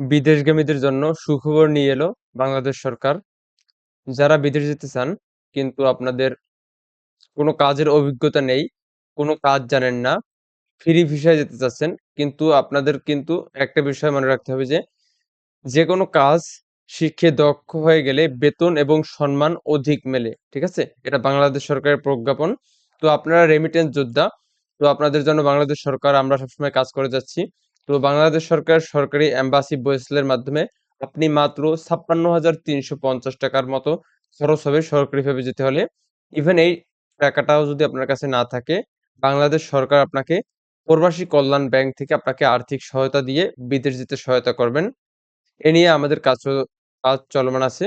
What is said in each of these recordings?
বিদেশগামীদের জন্য সুখবর নিয়ে এলো বাংলাদেশ সরকার। যারা বিদেশ যেতে চান, কিন্তু আপনাদের কোনো কাজের অভিজ্ঞতা নেই, কোনো কাজ জানেন না ফ্রি ভিসায় যেতে চাচ্ছেন, কিন্তু আপনাদের কিন্তু একটা বিষয় মনে রাখতে হবে যে যে কোনো কাজ শিখে দক্ষ হয়ে গেলে বেতন এবং সম্মান অধিক মেলে, ঠিক আছে? এটা বাংলাদেশ সরকারের প্রজ্ঞাপন। তো আপনারা রেমিটেন্স যোদ্ধা, তো আপনাদের জন্য বাংলাদেশ সরকার, আমরা সবসময় কাজ করে যাচ্ছি। তো বাংলাদেশ সরকার সরকারি এম্বাসি বয়েসেলের মাধ্যমে আপনি মাত্র ছাপ্পান্ন হাজার তিনশো পঞ্চাশ টাকার মতো খরচ হবে সরকারিভাবে যেতে হলে। ইভেন এই টাকাটাও যদি আপনার কাছে না থাকে, বাংলাদেশ সরকার আপনাকে প্রবাসী কল্যাণ ব্যাংক থেকে আপনাকে আর্থিক সহায়তা দিয়ে বিদেশ যেতে সহায়তা করবেন। এ নিয়ে আমাদের কাজ কাজ চলমান আছে।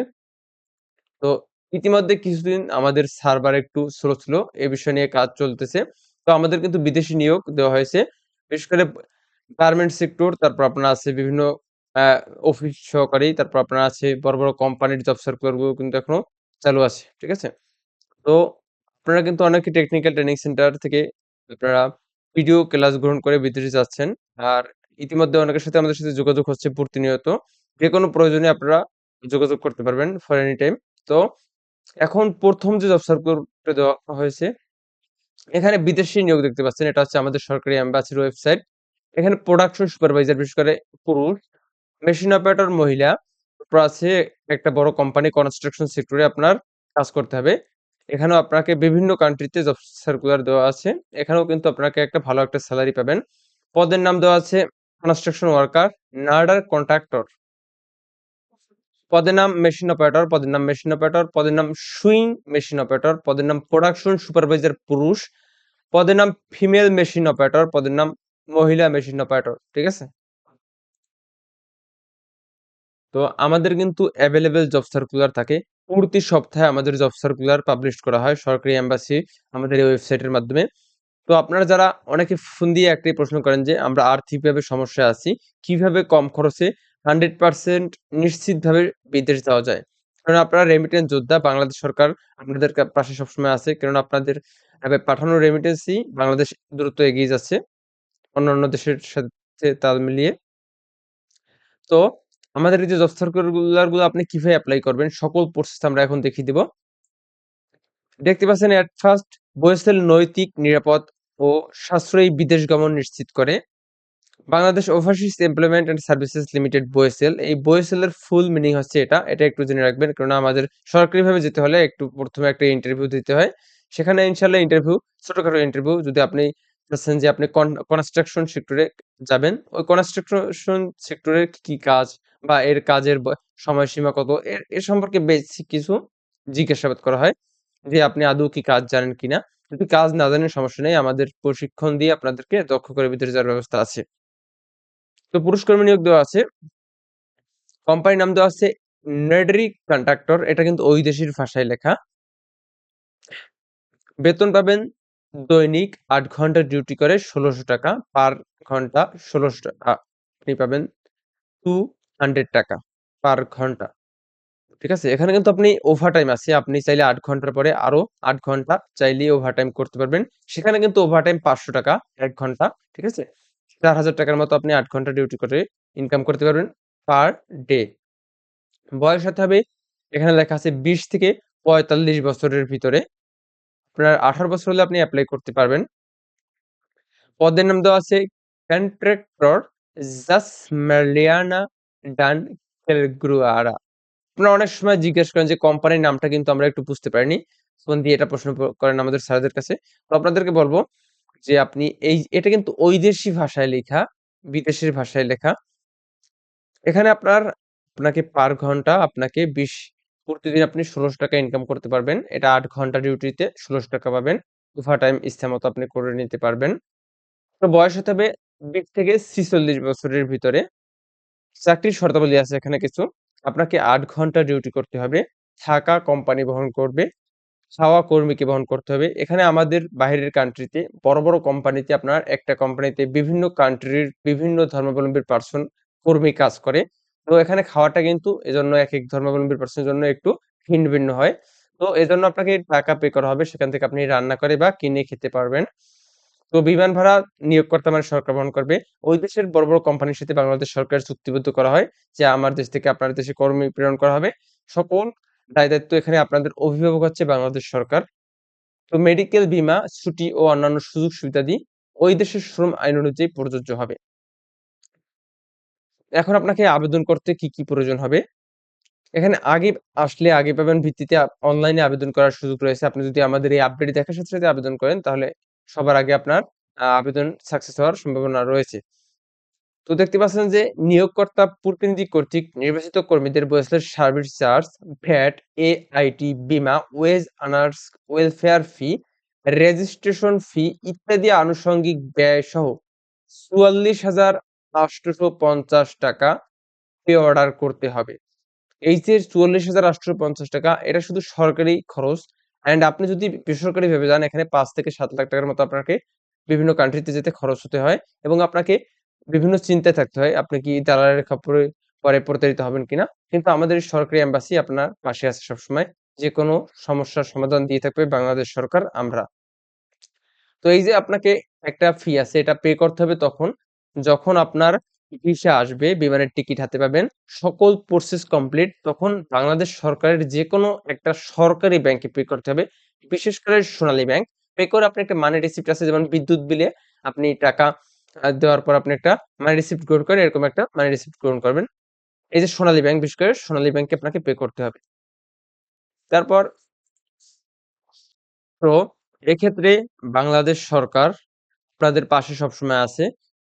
তো ইতিমধ্যে কিছুদিন আমাদের সার্ভার একটু স্লো ছিল, এ বিষয় নিয়ে কাজ চলতেছে। তো আমাদের কিন্তু বিদেশি নিয়োগ দেওয়া হয়েছে। বিশেষ করে গার্মেন্ট সেক্টর তারপর আপনার আছে বিভিন্ন অফিস সহকারী, তারপর আপনার আছে বড় বড় কোম্পানির জব সার্কুলারগুলো কিন্তু এখনও চালু আছে, ঠিক আছে? তো আপনারা কিন্তু অনেকে টেকনিক্যাল ট্রেনিং সেন্টার থেকে আপনারা ভিডিও ক্লাস গ্রহণ করে বিদেশে যাচ্ছেন। আর ইতিমধ্যে অনেকের সাথে আমাদের সাথে যোগাযোগ হচ্ছে প্রতিনিয়ত। যে কোনো প্রয়োজনে আপনারা যোগাযোগ করতে পারবেন ফর এনি টাইম তো এখন প্রথম যে জব সার্কুলারটা দেওয়া হয়েছে, এখানে বিদেশি নিয়োগ দেখতে পাচ্ছেন। এটা হচ্ছে আমাদের সরকারি অ্যাম্বাসির ওয়েবসাইট এখানে প্রোডাকশন সুপারভাইজার বিশেষ করে পুরুষ মেশিন অপারেটর মহিলা আছে একটা বড় কোম্পানি কনস্ট্রাকশন সেক্টরে আপনার কাজ করতে হবে। এখানেও আপনাকে বিভিন্ন কান্ট্রিতে জব সার্কুলার দেওয়া আছে। এখানেও কিন্তু আপনাকে একটা ভালো একটা স্যালারি পাবেন। পদের নাম দেওয়া আছে কনস্ট্রাকশন ওয়ার্কার নার্ডার কন্ট্রাক্টর পদের নাম মেশিন অপারেটর পদের নাম মেশিন অপারেটর পদের নাম সুইং মেশিন অপারেটর পদের নাম প্রোডাকশন সুপারভাইজার পুরুষ, পদের নাম ফিমেল মেশিন অপারেটর পদের নাম মহিলা মেশিন অপারেটর ঠিক আছে? তো আমাদের কিন্তু অ্যাভেলেবেল জব সার্কুলার থাকে। প্রতি সপ্তাহে আমাদের জব সার্কুলার পাবলিশ করা হয় সরকারি এম্বাসি আমাদের এই ওয়েবসাইটের মাধ্যমে। তো আপনারা যারা অনেকে ফোন দিয়ে একটাই প্রশ্ন করেন যে, আমরা আর্থিকভাবে সমস্যা আছি, কীভাবে কম খরচে হান্ড্রেড পার্সেন্ট নিশ্চিতভাবে বিদেশ যাওয়া যায়? কারণ আপনারা রেমিটেন্স যোদ্ধা, বাংলাদেশ সরকার আপনাদের পাশে সবসময় আছে। কারণ আপনাদের পাঠানো রেমিটেন্সই বাংলাদেশ দ্রুত এগিয়ে যাচ্ছে। অন্যান্য দেশের সাথে তাল মিলিয়ে। তো, আমাদের এই যে জব সার্কুলারগুলো আপনি কীভাবে অ্যাপ্লাই করবেন, সকল প্রসেস আমরা এখন দেখিয়ে দিব। দেখতে পাচ্ছেন এট ফার্স্ট বয়েসেল নৈতিক, নিরাপদ ও সাশ্রয়ী বিদেশ গমন নিশ্চিত করে। Bangladesh overseas employment and services limited BOESL এই বয়েসেলের ফুল মিনিং হচ্ছে এটা। এটা একটু জেনে রাখবেন কারণ আমাদের সরকারিভাবে যেতে হলে একটু প্রথমে একটা ইন্টারভিউ দিতে হয়। সেখানে ইনশাল্লাহ ইন্টারভিউ ছোটখাটো ইন্টারভিউ যদি আপনি চাচ্ছেন যে আপনি কনস্ট্রাকশন সেক্টরে যাবেন। ওই কনস্ট্রাকশন সেক্টরে কি কাজ বা এর কাজের সময়সীমা কত? এর এর সম্পর্কে বেসিক কিছু জিজ্ঞাসাবাদ করা হয় যে আপনি আদৌ কি কাজ জানেন কিনা? যদি কাজ না জানেন, সমস্যা নেই। আমাদের প্রশিক্ষণ দিয়ে আপনাদেরকে দক্ষ করে ভিতরে যাওয়ার ব্যবস্থা আছে। তো পুরুষ কর্মী নিয়োগ দেওয়া আছে। কোম্পানির নাম দেওয়া আছে নেডরিক কন্ট্রাক্টর এটা কিন্তু ওই দেশের ভাষায় লেখা। বেতন পাবেন দৈনিক আট ঘণ্টা ডিউটি করে ষোলোশো টাকা, পার ঘণ্টা ষোলোশো টাকা। আপনি পাবেন টু হান্ড্রেড টাকা পার ঘণ্টা। ঠিক আছে? এখানে কিন্তু আপনি ওভার টাইম আছে। আপনি চাইলে আট ঘণ্টার পরে আরও আট ঘণ্টা চাইলে ওভার টাইম করতে পারবেন। সেখানে কিন্তু ওভার টাইম পাঁচশো টাকা এক ঘণ্টা। ঠিক আছে? চার হাজার টাকার মতো আপনি আট ঘণ্টা ডিউটি করে ইনকাম করতে পারবেন পার ডে বয়স হতে হবে, এখানে লেখা আছে বিশ থেকে পঁয়তাল্লিশ বছরের ভিতরে আপনার আঠারো বছর হলে আপনি অ্যাপ্লাই করতে পারবেন। পদের নাম দেওয়া আছে কন্ট্রাক্টর জাসমালিয়ানা ডান কেলগ্রুয়ারা আপনারা অনেক সময় জিজ্ঞেস করেন যে কোম্পানির নামটা কিন্তু আমরা একটু বুঝতে পারিনি। ফোন দিয়ে এটা প্রশ্ন করেন আমাদের স্যারদের কাছে। তো আপনাদেরকে বলব যে, আপনি এই, এটা কিন্তু ওই দেশি ভাষায় লেখা, বিদেশের ভাষায় লেখা। এখানে আপনার, আপনাকে পার ঘণ্টা, আপনাকে বিশ প্রতিদিন আপনি ষোলোশো টাকা ইনকাম করতে পারবেন। এটা আট ঘণ্টা ডিউটিতে ষোলোশো টাকা পাবেন। ওভার টাইম ইচ্ছা মতো আপনি করে নিতে পারবেন। তো বয়স হতে হবে বিশ থেকে ছিচল্লিশ বছরের ভিতরে। চাকরির শর্তাবলী আছে এখানে কিছু। আপনাকে আট ঘণ্টা ডিউটি করতে হবে। থাকা কোম্পানি বহন করবে। খাওয়া কর্মীকে বহন করতে হবে। এখানে আমাদের বাইরের কান্ট্রিতে বড় বড় কোম্পানিতে আপনার একটা কোম্পানিতে বিভিন্ন কান্ট্রির বিভিন্ন ধর্মাবলম্বীর পার্সন কর্মী কাজ করে। তো এখানে খাওয়াটা কিন্তু এজন্য এক এক ধর্মাবলম্বীর পার্সনের জন্য একটু ভিন্ন ভিন্ন হয়। তো এজন্য আপনাকে টাকা পে করা হবে, সেখান থেকে আপনি রান্না করে বা কিনে খেতে পারবেন। তো বিমান ভাড়া নিয়োগকর্তা মানে সরকার বহন করবে। ওই দেশের বড় বড় কোম্পানির সাথে বাংলাদেশ সরকার চুক্তিবদ্ধ করা হয়, যে আমার দেশ থেকে আপনার দেশে কর্মী প্রেরণ করা হবে। সকল দায় দায়িত্ব এখানে আপনাদের অভিভাবক হচ্ছে বাংলাদেশ সরকার। তো মেডিকেল বীমা, ছুটি ও অন্যান্য সুযোগ সুবিধা সুবিধাদি ওই দেশের শ্রম আইন অনুযায়ী প্রযোজ্য হবে। এখন আপনাকে আবেদন করতে কি কি প্রয়োজন হবে? এখানে আগে আসলে আগে পাবেন ভিত্তিতে অনলাইনে আবেদন করার সুযোগ রয়েছে। আপনি যদি আমাদের এই আপডেট দেখার সাথে সাথে আবেদন করেন, তাহলে সবার আগে আপনার আবেদন সাকসেস হওয়ার সম্ভাবনা রয়েছে। তো দেখতে পাচ্ছেন যে নিয়োগকর্তা প্রতিনিধি কর্তৃক নির্বাচিত কর্মীদের বয়সের সার্ভিস চার্জ ভ্যাট এআইটি বিমা wage earners welfare fee registration fee ইত্যাদি আনুষঙ্গিক ব্যয় সহ চুয়াল্লিশ হাজার আটশোশো পঞ্চাশ টাকা পে অর্ডার করতে হবে। এই যে চুয়াল্লিশ হাজার আটশো পঞ্চাশ টাকা, এটা শুধু সরকারি খরচ। অ্যান্ড আপনি যদি বেসরকারি ভেবে যান, এখানে পাঁচ থেকে সাত লাখ টাকার মতো আপনাকে বিভিন্ন কান্ট্রিতে যেতে খরচ হতে হয় এবং আপনাকে বিভিন্ন চিন্তায় থাকতে হয়, আপনি কি দালালের খপ্পরে পরে প্রতারিত হবেন কিনা। কিন্তু আমাদের সরকারি এম্বাসি আপনার পাশে আছে সবসময়। যে কোনো সমস্যার সমাধান দিয়ে থাকবে বাংলাদেশ সরকার, আমরা। তো এই যে আপনাকে একটা ফি আছে, এটা পে করতে হবে তখন। যখন আপনার ভিসা আসবে, বিমানের টিকিট হাতে পাবেন, সকল প্রসেস কমপ্লিট তখন বাংলাদেশ সরকারের যে কোনো একটা সরকারি ব্যাংকে পে করতে হবে। বিশেষ করে সোনালী ব্যাংক পে করে আপনি একটা মানি রিসিপ্ট আছে, যেমন বিদ্যুৎ বিলে আপনি টাকা দেওয়ার পর আপনি একটা মানি রিসিপ্ট গ্রহণ করেন এরকম একটা মানি রিসিপ্ট গ্রহণ করবেন। এই যে সোনালী ব্যাংক বিশেষ করে সোনালী ব্যাংকে আপনাকে পে করতে হবে। তারপর তো এক্ষেত্রে বাংলাদেশ সরকার আপনাদের পাশে সবসময় আছে।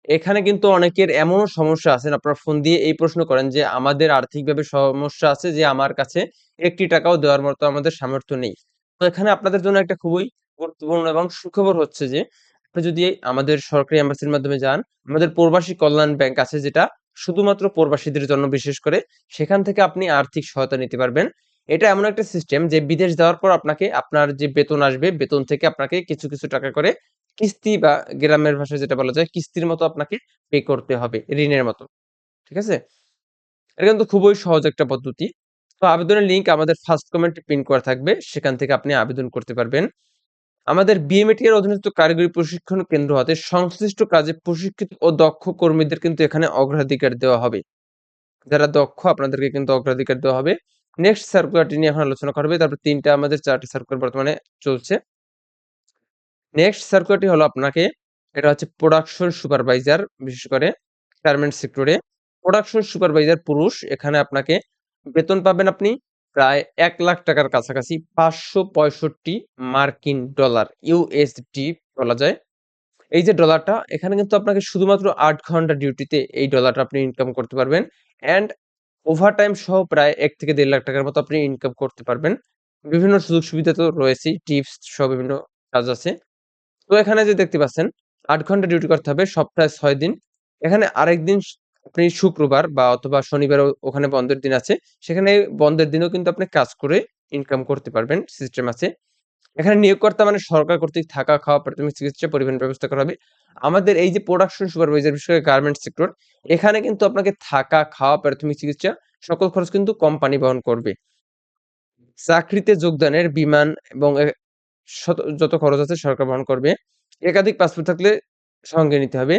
এখানে কিন্তু অনেকের এমনও সমস্যা আছে, আপনারা ফোন দিয়ে এই প্রশ্ন করেন যে, আমাদের আর্থিকভাবে সমস্যা আছে যে, আমার কাছে একটি টাকাও দেওয়ার মতো আমাদের সামর্থ্য নেই। তো এখানে আপনাদের জন্য একটা খুবই গুরুত্বপূর্ণ এবং সুখবর হচ্ছে যে, আপনি যদি আমাদের সরকারি এম্বাসির মাধ্যমে যান, আমাদের প্রবাসী কল্যাণ ব্যাংক আছে যেটা শুধুমাত্র প্রবাসীদের জন্য বিশেষ করে, সেখান থেকে আপনি আর্থিক সহায়তা নিতে পারবেন। এটা এমন একটা সিস্টেম যে, বিদেশ যাওয়ার পর আপনাকে, আপনার যে বেতন আসবে, বেতন থেকে আপনাকে কিছু কিছু টাকা করে কিস্তি বা গ্রামের ভাষায় যেটা বলা যায়, কিস্তির মতো আপনাকে পে করতে হবে, ঋণের মতো। ঠিক আছে? এটা কিন্তু খুবই সহজ একটা পদ্ধতি। তো আবেদনের লিংক আমাদের ফার্স্ট কমেন্টে পিন করা থাকবে, সেখান থেকে আপনি আবেদন করতে পারবেন। আমাদের বিএমএটি এর অধীনস্থ কারিগরি প্রশিক্ষণ কেন্দ্র হতে সংশ্লিষ্ট কাজে প্রশিক্ষিত ও দক্ষ কর্মীদের কিন্তু এখানে অগ্রাধিকার দেওয়া হবে। যারা দক্ষ, আপনাদেরকে কিন্তু অগ্রাধিকার দেওয়া হবে। নেক্সট সার্কুলারটি নিয়ে এখন আলোচনা করবে তারপর তিনটা আমাদের চারটি সার্কুলার বর্তমানে চলছে। নেক্সট সার্কুলারটি হলো আপনাকে, এটা হচ্ছে প্রোডাকশন সুপারভাইজার বিশেষ করে গার্মেন্টস সেক্টরে প্রোডাকশন সুপারভাইজার পুরুষ, এখানে আপনাকে বেতন পাবেন আপনি প্রায় এক লাখ টাকার কাছাকাছি, পাঁচশো পঁয়ষট্টি মার্কিন ডলার ইউএসডি বলা যায়। এই যে ডলারটা, এখানে কিন্তু আপনাকে শুধুমাত্র আট ঘণ্টা ডিউটিতে এই ডলারটা আপনি ইনকাম করতে পারবেন অ্যান্ড ওভার টাইম সহ প্রায় এক থেকে দেড় লাখ টাকার মতো আপনি ইনকাম করতে পারবেন। বিভিন্ন সুযোগ সুবিধা তো রয়েছেই টিপস সহ বিভিন্ন কাজ আছে। তো এখানে যে দেখতে পাচ্ছেন, আট ঘণ্টা ডিউটি করতে হবে, সপ্তাহে ছয় দিন। এখানে আরেকদিন স- আপনি শুক্রবার বা অথবা শনিবার ওখানে বন্ধের দিন আছে। সেখানে বন্ধের দিনেও কিন্তু আপনি কাজ করে ইনকাম করতে পারবেন সিস্টেম আছে। এখানে নিয়োগকর্তা মানে সরকার কর্তৃক থাকা, খাওয়া, প্রাথমিক চিকিৎসা, পরিবহন ব্যবস্থা করা হবে। আমাদের এই যে প্রোডাকশন সুপারভাইজার বিশেষ করে সেক্টর এখানে কিন্তু আপনাকে থাকা, খাওয়া, প্রাথমিক চিকিৎসা সকল খরচ কিন্তু কোম্পানি বহন করবে। চাকরিতে যোগদানের বিমান এবং যত খরচ আছে সরকার বহন করবে। একাধিক পাসপোর্ট থাকলে সঙ্গে নিতে হবে।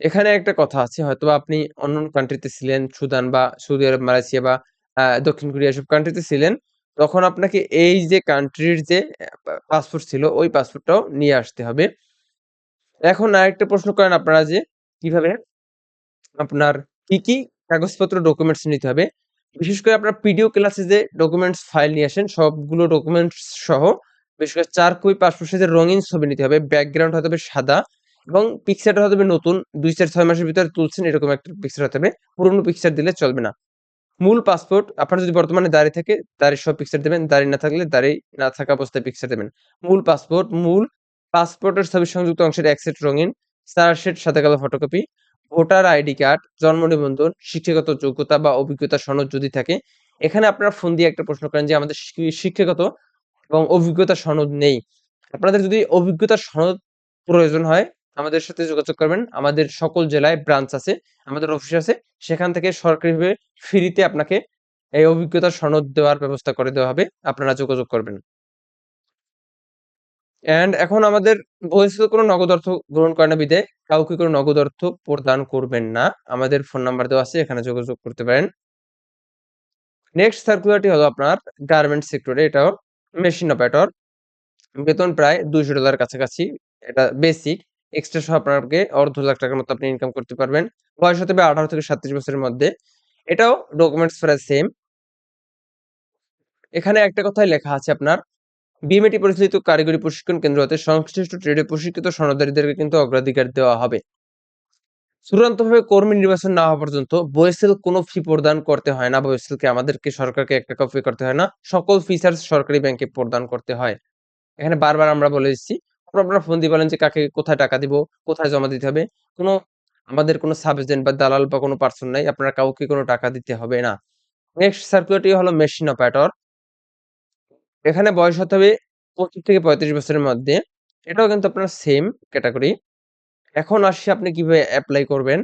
এখানে একটা কথা আছে, হয়তোবা আপনি অন্য কান্ট্রিতে ছিলেন, সুদান বা সৌদি আরব, মালয়েশিয়া বা দক্ষিণ কোরিয়া সব কান্ট্রিতে ছিলেন, তখন আপনাকে এই যে কান্ট্রির যে পাসপোর্ট ছিল, ওই পাসপোর্টটাও নিয়ে আসতে হবে। এখন আরেকটা প্রশ্ন করেন আপনারা যে, কীভাবে আপনার কি কি কাগজপত্র ডকুমেন্টস নিতে হবে? বিশেষ করে আপনার পিডিও ক্লাসে যে ডকুমেন্টস ফাইল নিয়ে আসেন, সবগুলো ডকুমেন্টস সহ বিশেষ করে চার কপি পাসপোর্ট সাইজের রঙিন ছবি নিতে হবে। ব্যাকগ্রাউন্ড হতে হবে সাদা এবং পিকচারটা হতে হবে নতুন। দুই চার ছয় মাসের ভিতরে তুলছেন এরকম একটা পিকচার হতে হবে। পুরনো পিকচার দিলে চলবে না। মূল পাসপোর্ট আপনার যদি বর্তমানে দাঁড়িয়ে থাকে দাঁড়িয়ে সব পিকচার দেবেন। দাঁড়িয়ে না থাকলে দাঁড়িয়ে না থাকা অবস্থায় পিকচার দেবেন। মূল পাসপোর্ট মূল পাসপোর্টের ছবির সংযুক্ত অংশের এক সেট রঙিন চার সেট সাদা কালো ফটোকপি ভোটার আইডি কার্ড জন্ম নিবন্ধন, শিক্ষাগত যোগ্যতা বা অভিজ্ঞতা সনদ যদি থাকে, এখানে আপনারা ফোন দিয়ে একটা প্রশ্ন করেন যে, আমাদের শিক্ষাগত এবং অভিজ্ঞতা সনদ নেই। আপনাদের যদি অভিজ্ঞতা সনদ প্রয়োজন হয়, আমাদের সাথে যোগাযোগ করবেন। আমাদের সকল জেলায় ব্রাঞ্চ আছে, আমাদের অফিস আছে। সেখান থেকে সরকারিভাবে ফ্রিতে আপনাকে এই অভিজ্ঞতা সনদ দেওয়ার ব্যবস্থা করে দেওয়া হবে। আপনারা যোগাযোগ করবেন। অ্যান্ড এখন আমাদের বহিষ্কৃত কোনো নগদ অর্থ গ্রহণ করে না বিদে কাউকে কোনো নগদ অর্থ প্রদান করবেন না। আমাদের ফোন নাম্বার দেওয়া আছে, এখানে যোগাযোগ করতে পারেন। নেক্সট সার্কুলারটি হলো আপনার গার্মেন্ট সেক্টরে এটাও মেশিন অপারেটর। বেতন প্রায় দুইশো ডলার কাছাকাছি। এটা বেসিক। এক্সট্রা সহ আপনাকে অর্ধ লাখ টাকার মতো আপনি ইনকাম করতে পারবেন। বয়স হতে হবে আঠারো থেকে সাতত্রিশ বছরের মধ্যে। এটাও ডকুমেন্টস প্রায় সেম এখানে একটা কথাই লেখা আছে আপনার। বিএমএটি পরিচালিত কারিগরি প্রশিক্ষণ কেন্দ্র হতে সংশ্লিষ্ট ট্রেডে প্রশিক্ষিত সনদারীদেরকে কিন্তু অগ্রাধিকার দেওয়া হবে। চূড়ান্তভাবে কর্মী নির্বাচন না হওয়া পর্যন্ত বয়েসেল কোনো ফি প্রদান করতে হয় না বয়েসেলকে আমাদেরকে সরকারকে একটা কপি করতে হয় না। সকল ফিচার্স সরকারি ব্যাংকে প্রদান করতে হয়। এখানে বারবার আমরা বলে দিচ্ছি আপনারা ফোন দিয়ে বলেন যে কাকে কোথায় টাকা দিব, কোথায় জমা দিতে হবে। কোনো আমাদের কোনো সাবজেন্ট বা দালাল বা কোনো পার্সন নাই, আপনারা কাউকে কোনো টাকা দিতে হবে না। নেক্সট সার্কুলারটি হলো মেশিন অপারেটর এখানে বয়স হতে হবে পঁচিশ থেকে পঁয়ত্রিশ বছরের মধ্যে। এটাও কিন্তু আপনার সেম ক্যাটাগরি এখন আসছি আপনি কীভাবে অ্যাপ্লাই করবেন?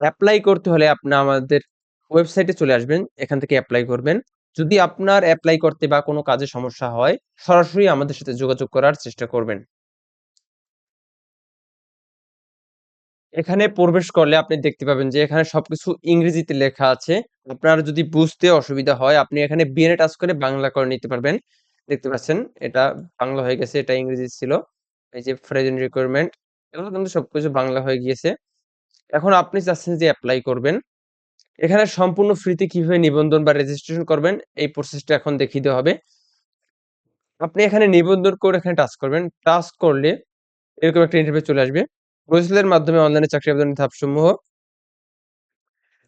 অ্যাপ্লাই করতে হলে আপনি আমাদের ওয়েবসাইটে চলে আসবেন, এখান থেকে অ্যাপ্লাই করবেন। যদি আপনার অ্যাপ্লাই করতে বা কোনো কাজে সমস্যা হয়, সরাসরি আমাদের সাথে যোগাযোগ করার চেষ্টা করবেন। এখানে প্রবেশ করলে আপনি দেখতে পাবেন যে এখানে সবকিছু ইংরেজিতে লেখা আছে। আপনার যদি বুঝতে অসুবিধা হয়, আপনি এখানে বিএনএ টাচ করে বাংলা করে নিতে পারবেন। দেখতে পাচ্ছেন, এটা বাংলা হয়ে গেছে, এটা ইংরেজি ছিল। এই যে প্রেজেন্ট রিকোয়ারমেন্ট এগুলো কিন্তু সবকিছু বাংলা হয়ে গিয়েছে। এখন আপনি চাচ্ছেন যে অ্যাপ্লাই করবেন। এখানে সম্পূর্ণ ফ্রিতে কীভাবে নিবন্ধন বা রেজিস্ট্রেশন করবেন, এই প্রসেসটা এখন দেখিয়ে দেওয়া হবে। আপনি এখানে নিবন্ধন করে এখানে টাচ করবেন। টাচ করলে এরকম একটা ইন্টারভিউ চলে আসবে। বইসেলের মাধ্যমে অনলাইনে চাকরি আবেদনের ধাপসমূহ।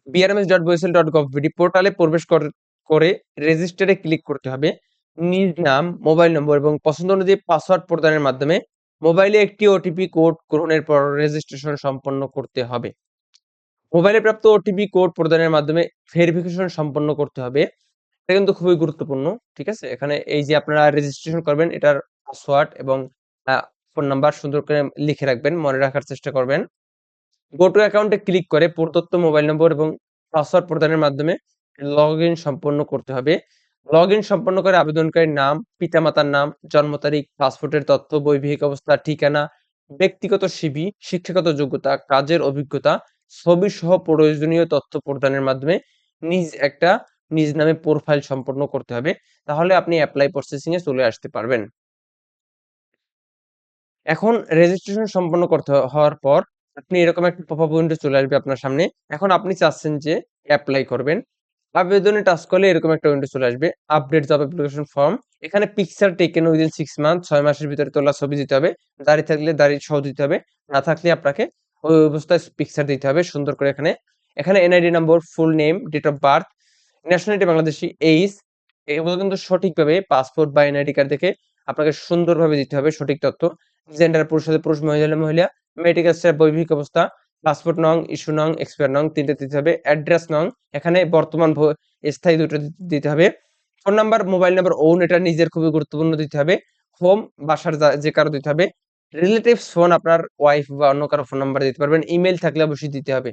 BRMS dot BOESL dot gov পোর্টালে প্রবেশ করে রেজিস্টারে ক্লিক করতে হবে। নিজ নাম মোবাইল নম্বর এবং পছন্দ অনুযায়ী পাসওয়ার্ড প্রদানের মাধ্যমে মোবাইলে একটি ওটিপি কোড গ্রহণের পর রেজিস্ট্রেশন সম্পন্ন করতে হবে। মোবাইলে প্রাপ্ত ওটিপি কোড প্রদানের মাধ্যমে ভেরিফিকেশন সম্পন্ন করতে হবে। এটা কিন্তু খুবই গুরুত্বপূর্ণ, ঠিক আছে? এখানে এই যে আপনারা রেজিস্ট্রেশন করবেন, এটার পাসওয়ার্ড এবং ফোন নাম্বার সুন্দর করে লিখে রাখবেন, মনে রাখার চেষ্টা করবেন। গো টু অ্যাকাউন্টে ক্লিক করে প্রদত্ত মোবাইল নম্বর এবং পাসওয়ার্ড প্রদানের মাধ্যমে লগ সম্পন্ন করতে হবে। লগ ইন সম্পন্ন করে আবেদনকারীর নাম, পিতামাতার নাম, জন্ম তারিখ, পাসপোর্টের তথ্য, বৈবাহিক অবস্থা, ঠিকানা, ব্যক্তিগত সিবি শিক্ষাগত যোগ্যতা, কাজের অভিজ্ঞতা ছবি সহ প্রয়োজনীয় তথ্য প্রদানের মাধ্যমে নিজ একটা নিজ নামে প্রোফাইল সম্পন্ন করতে হবে। তাহলে আপনি অ্যাপ্লাই প্রসেসিং এ চলে আসতে পারবেন। এখন রেজিস্ট্রেশন সম্পন্ন করতে হওয়ার পর আপনি এরকম একটা পপআপ উইন্ডো চলে আসবে আপনার সামনে। এখন আপনি চাচ্ছেন যে অ্যাপ্লাই করবেন। আবেদনে টাচ করলে এরকম একটা উইন্ডো চলে আসবে। আপডেট জব অ্যাপ্লিকেশন ফর্ম এখানে picture taken within six month ছয় মাসের ভিতরে তোলা ছবি দিতে হবে। দাঁড়িয়ে থাকলে দাঁড়িয়ে সহ দিতে হবে। না থাকলে আপনাকে ওই অবস্থায় পিকচার দিতে হবে সুন্দর করে এখানে। এখানে NID number full name date of birth nationality Bangladeshi age এগুলো কিন্তু সঠিকভাবে পাসপোর্ট বা এনআইডি কার্ড দেখে আপনাকে সুন্দরভাবে দিতে হবে সঠিক তথ্য। জেন্ডার পুরুষ পুরুষ, মহিলা মহিলা মেডিকেল স্টার বৈবাহিক অবস্থা পাসপোর্ট নং, ইস্যু নং, এক্সপায়ার নং, তিনটে দিতে হবে, অ্যাড্রেস নং, এখানে বর্তমান স্থায়ী দুটো দিতে হবে। Phone number, mobile number, own, এটা নিজের খুবই গুরুত্বপূর্ণ দিতে হবে। হোম, বাসার যে কারও দিতে হবে। রিলেটিভস, ফোন, আপনার ওয়াইফ বা অন্য কারও ফোন নাম্বার দিতে পারবেন। ইমেল থাকলে অবশ্যই দিতে হবে।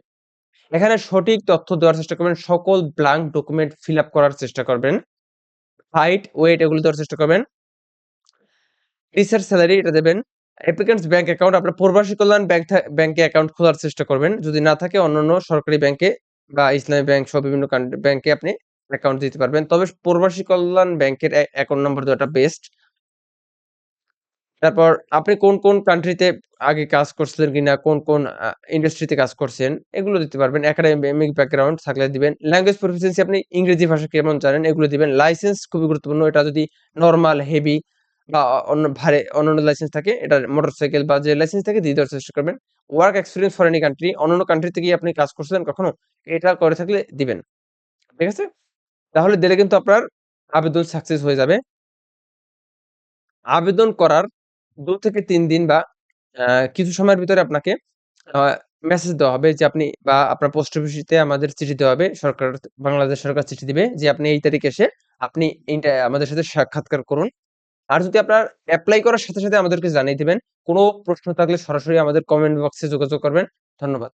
এখানে সঠিক তথ্য দেওয়ার চেষ্টা করবেন। সকল ব্লাঙ্ক ডকুমেন্ট ফিল আপ করার চেষ্টা করবেন। হাইট, ওয়েট, এগুলো দেওয়ার চেষ্টা করবেন। রিসার্চ স্যালারি, এটা দেবেন। অ্যাপ্লিকেন্টস ব্যাংক অ্যাকাউন্ট আপনার প্রবাসী কল্যাণ ব্যাংক ব্যাংকে অ্যাকাউন্ট খোলার চেষ্টা করবেন। যদি না থাকে, অন্যান্য সরকারি ব্যাংকে বা ইসলামী ব্যাংক সহ বিভিন্ন ব্যাংকে আপনি অ্যাকাউন্ট দিতে পারবেন। তবে প্রবাসী কল্যাণ ব্যাংকের অ্যাকাউন্ট নম্বর দেওয়াটা বেস্ট তারপর আপনি কোন কোন কান্ট্রিতে আগে কাজ করছিলেন কিনা, কোন কোন ইন্ডাস্ট্রিতে কাজ করছেন, এগুলো দিতে পারবেন। একাডেমিক ব্যাকগ্রাউন্ড থাকলে দিবেন। ল্যাঙ্গুয়েজ প্রফিসিয়েন্সি আপনি ইংরেজি ভাষা কেমন জানেন, এগুলো দিবেন। লাইসেন্স খুবই গুরুত্বপূর্ণ। এটা যদি নর্মাল হেভি বা অন্য ভারে, অন্যান্য লাইসেন্স থাকে এটা মোটরসাইকেল বা যে লাইসেন্স থাকে, দিয়ে দেওয়ার চেষ্টা করবেন। Work experience for any country অন্যান্য কান্ট্রি থেকে আপনি কাজ করছিলেন কখনো এটা করে থাকলে দিবেন। ঠিক আছে? তাহলে দিলে কিন্তু আপনার আবেদন সাকসেস হয়ে যাবে। আবেদন করার দু থেকে তিন দিন বা কিছু সময়ের ভিতরে আপনাকে মেসেজ দেওয়া হবে যে আপনি বা আপনার পোস্ট অফিসে আমাদের চিঠি দেওয়া হবে, সরকার, বাংলাদেশ সরকার চিঠি দিবে যে আপনি এই তারিখে এসে আপনি আমাদের সাথে সাক্ষাৎকার করুন। আর যদি আপনার অ্যাপ্লাই করার সাথে সাথে আমাদেরকে জানিয়ে দিবেন, কোনো প্রশ্ন থাকলে সরাসরি আমাদের কমেন্ট বক্সে যোগাযোগ করবেন। ধন্যবাদ।